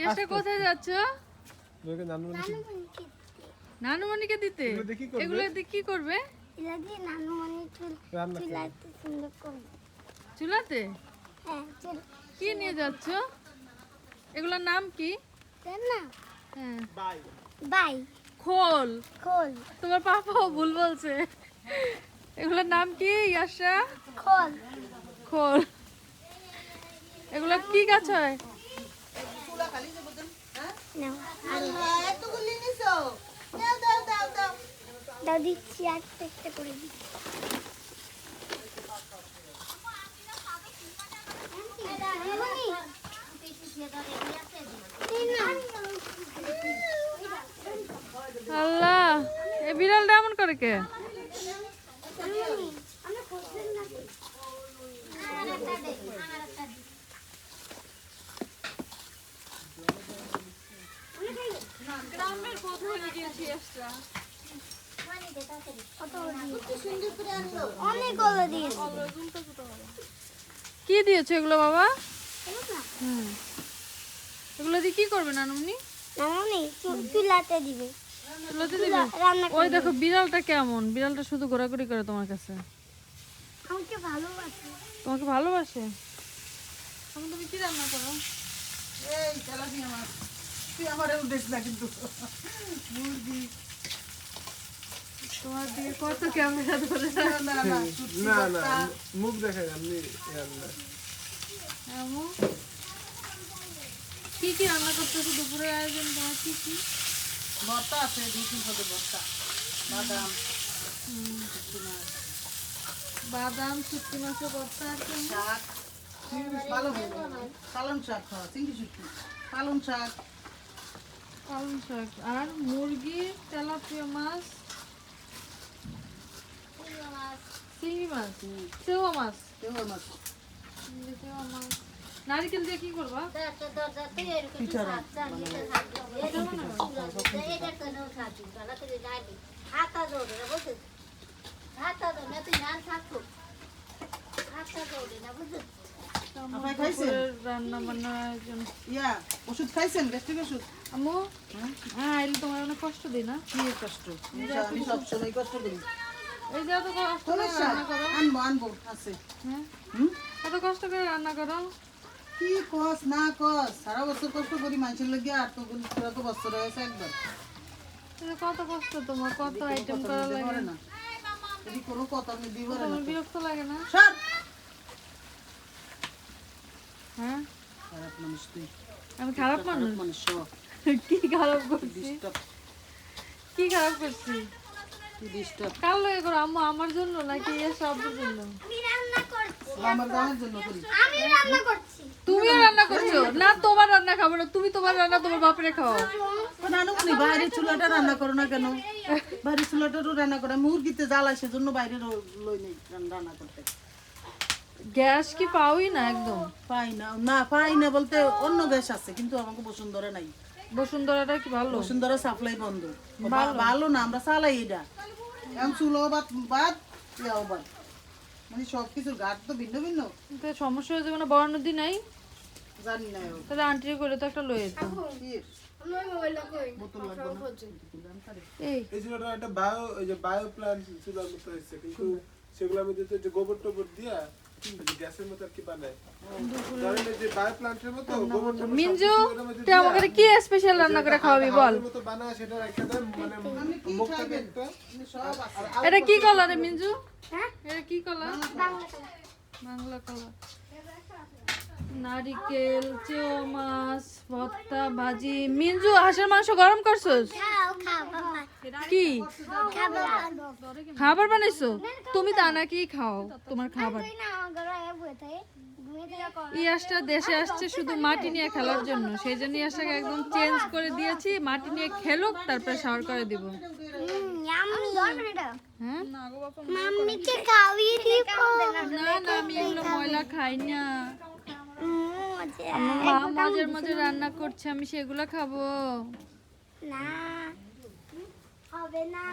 ইয়াসটা কোথায় যাচ্ছ? নানুমণিকে দিতে। এগুলো দিয়ে কি করবে? এগুলো দিয়ে কি করবে? এটা নানুমণি চুল চুলাতে সুন্দর করবে চুলাতে? হ্যাঁ কি নিয়ে যাচ্ছ? এগুলোর নাম কি? হ্যাঁ। বাই। খোল। খোল। তোমার পাপাও ভুল বলছে। এগুলোর নাম কি ইয়াসা? খোল। খোল। এগুলো কি গাছ হয়? নাও দাও দিচ্ছি আর একটা করে দিচ্ছি। আল্লাহ এ বিড়ালটা এমন করে কে গ্রামের কোথায় গিয়েছি একটা অনেকগুলো দিয়েছি কি দিয়েছ এগুলো বাবা? এগুলো দিয়ে কি করবে নানুমনি? নানুনি চুলাতে দিবে। এগুলোতে দিবে ওই দেখো বিড়ালটা কেমন? বিড়ালটা শুধু ঘোরাঘুরি করে তোমার কাছে। আমাকে ভালোবাসে। তোমাকে ভালোবাসে? তুমি কি রান্না করো? এই তেলাপিয়া মাছ। তুই আমারে উঠেছ না কিন্তু। মুরগি। তোমার দিকে কত ক্যামেরা ধরে না না না না না মুখ দেখাই আপনি কি কি রান্না করতেছো দুপুরের আয়োজন? তোমার কি কি? ভর্তা আছে দুই তিন পদের ভর্তা। বাদাম বাদাম শুটকি মাছের ভর্তা শাক। চিংড়ি ভালো পালং শাক খাওয়া চিংড়ি শুটকি। পালং শাক। পালং শাক। আর মুরগি তেলাপিয়া মাছ চিংড়ি মাছ সেওয়া মাছ। দেওয়ার মাছ। সেওয়া মাছ। নারকেল দিয়ে কি করবা? রান্না বান্নার আয়োজন ইয়া ওষুধ খাইছেন? গ্যাস্ট্রিক ওষুধ? আম্মু? হ্যাঁ এলে তোমার অনেক কষ্ট দিই না? কি কষ্ট? আমি সবসময় কষ্ট করি এই যে এত কষ্ট করে রান্না করো। আনব আনব আছে। হ্যাঁ? হুম? এত কষ্ট করে রান্না করো। কি কস না কস সারা বছর কষ্ট করি মানুষের লাগে আর তো তোরা তো বছর হয়েছে একবার। কত কষ্ট তোমার কত আইটেম করা লাগে। না। যদি কোনো কথা আমি দিব না বিরক্ত লাগে না? সর! হ্যাঁ? খারাপ মানুষ তুই। আমি খারাপ মানুষ। মানুষ সব কি খারাপ করছি কি খারাপ করছি তুই ডিস্টার্ব কার লগে করো? আম্মু আমার জন্য নাকি এ সবের জন্য? আমি রান্না আমার জন্য করি। আমি রান্না করছি। তুমিও রান্না করছ? না তোমার রান্না খাব না। তুমি তোমার রান্না তোমার বাপরে খাও তো নানু বলি বাইরে চুলাটা রান্না করো না কেন? বাইরে চুলাটারও রান্না করে। মুরগিতে জ্বালা সেজন্য বাইরে র- লই নেই রান্না করতে। গ্যাস কি পাওই না একদম? পাই না। না পাই না বলতে অন্য গ্যাস আছে কিন্তু আমাকে বসুন্ধরা নাই। বসুন্ধরাটা কি ভালো? বসুন্ধরা সাপ্লাই বন্ধ। ভালো। না আমরা চালাই এটা। এখন চুলো বাদ বাদ ইয়াও বাদ। মানে সব কিছুর ঘাট তো ভিন্ন ভিন্ন। সমস্যা হয়ে যাবে না বড় নদী নাই? জানি না ও। তাহলে আন্টির করে তো একটা লয়ে যেতাম এই। একটা বায়ো এই যে বায়ো প্ল্যান্ট ছিল হয়েছে। সেগুলো আমি যে গোবর টোবর দিয়া কি স্পেশাল রান্না খাওয়াবি বল এটা মিঞ্জু? এটা কি বাংলা কলা। নারিকেল চেও মাছ ভাজি। মিঞ্জু হাঁসের মাংস গরম করছোস? খাও খাও বাবা। কি? খাবার বানাইছো? তুমি তা নাকি খাও তোমার খাবার। ইয়াসটা দেশে আসছে শুধু মাটি নিয়ে খেলার জন্য। সেই জন্য ইয়াসটাকে একদম চেঞ্জ করে দিয়েছি মাটি নিয়ে খেলুক তারপরে শাওয়ার করে দিব। হ্যাঁ? না না আমি এগুলো ময়লা খাই না। মা মাঝে মাঝে রান্না করছে আমি সেগুলো খাব। না হবে না।